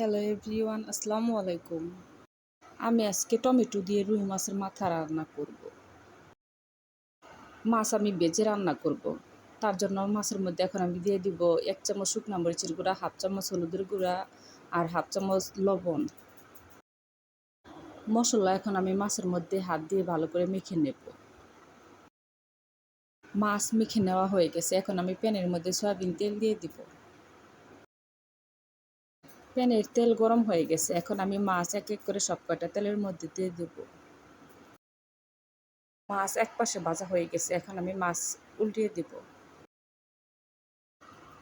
Hello everyone, আসসালামু আলাইকুম। আমি আজকে টমেটো দিয়ে রুই মাছের মাথা রান্না করব। মাছ আমি বেজে রান্না করব। তার জন্য মাছের মধ্যে এখন আমি দিয়ে দিব এক চামচ শুকনো মরিচের গুঁড়া, হাফ চামচ হলুদের গুঁড়া আর হাফ চামচ লবণ। মশলা এখন আমি মাছের মধ্যে হাত দিয়ে ভালো করে মেখে নেব। মাছ মেখে নেওয়া হয়ে গেছে। এখন আমি প্যানের মধ্যে সয়াবিন তেল দিয়ে দিব। প্যানের তেল গরম হয়ে গেছে। এখন আমি মাছ এক এক করে সব কয়টা তেলের মধ্যে দিয়ে দেব। মাছ এক পাশে ভাজা হয়ে গেছে। এখন আমি মাছ উল্টিয়ে দেব।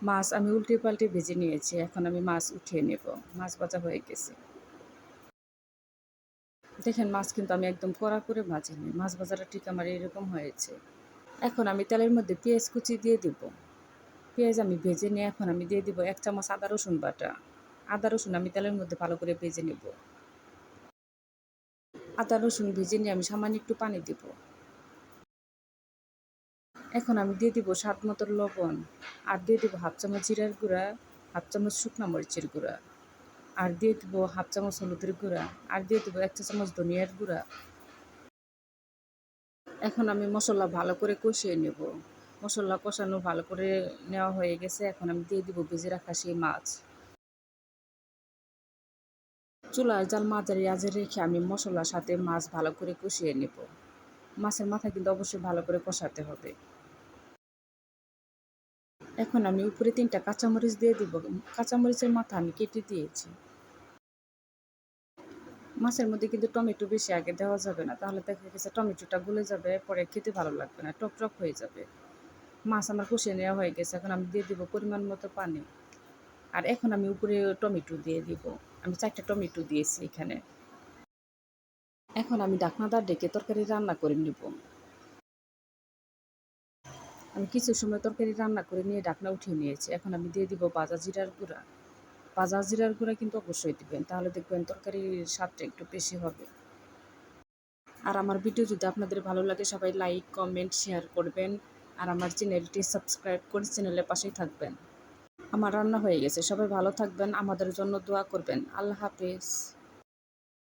মাছ আমি উল্টে পাল্টে ভেজে নিয়েছি। এখন আমি মাছ উঠিয়ে নেব। মাছ ভাজা হয়ে গেছে। দেখেন, মাছ কিন্তু আমি একদম কড়া করে ভাজিনি। মাছ ভাজাটা ঠিক আমার এরকম হয়েছে। এখন আমি তেলের মধ্যে পেঁয়াজ কুচি দিয়ে দেব। পেঁয়াজ আমি ভেজে নিয়ে এখন আমি দিয়ে দিব এক চামচ আদা রসুন বাটা। আদা, রসুন আমি তেলের মধ্যে ভালো করে ভেজে নেব। আদা, রসুন ভেজে নিয়ে আমি সামান্য একটু পানি দেব। এখন আমি দিয়ে দিব স্বাদ মতো লবণ আর দিয়ে দিব হাফ চামচ জিরার গুঁড়া, হাফ চামচ শুকনা মরিচের গুঁড়া আর দিয়ে দিব হাফ চামচ হলুদের গুঁড়া আর দিয়ে দিব এক চা চামচ ধনিয়ার গুঁড়া। এখন আমি মশলা ভালো করে কষিয়ে নেব। মশলা কষানো ভালো করে নেওয়া হয়ে গেছে। এখন আমি দিয়ে দিব ভেজে রাখা সেই মাছ। চুলার জাল মাঝারি আজে রেখে আমি মশলার সাথে মাছ ভালো করে কষিয়ে নেব। মাছের মাথা কিন্তু অবশ্যই ভালো করে কষাতে হবে। এখন আমি উপরে তিনটা কাঁচামরিচ দিয়ে দিব। কাঁচামরিচের মাথা আমি কেটে দিয়েছি। মাছের মধ্যে কিন্তু টমেটো বেশি আগে দেওয়া যাবে না, তাহলে দেখা গেছে টমেটোটা গলে যাবে, পরে খেতে ভালো লাগবে না টক টক হয়ে যাবে। মাছ আমার কষিয়ে নেওয়া হয়ে গেছে, এখন আমি দিয়ে দিব পরিমাণ মতো পানি। আর এখন আমি উপরে টমেটো দিয়ে দিব। আমি চারটে টমেটো দিয়েছি এখানে। এখন আমি ডাকনাদার ডেকে তরকারি রান্না করে নিব। আমি কিছু সময় তরকারি রান্না করে নিয়ে ডাকনা উঠিয়ে নিয়েছি। এখন আমি দিয়ে দিব বাজা জিরার গুঁড়া। বাজা জিরার গুঁড়া কিন্তু অবশ্যই দিবেন। তাহলে দেখবেন তরকারির স্বাদটা একটু বেশি হবে। আর আমার ভিডিও যদি আপনাদের ভালো লাগে, সবাই লাইক, কমেন্ট, শেয়ার করবেন। আর আমার চ্যানেলটি সাবস্ক্রাইব করে চ্যানেলের পাশেই থাকবেন। আমার রান্না হয়ে গেছে। সবাই ভালো থাকবেন আমাদের জন্য দোয়া করবেন। আল্লাহ হাফেজ।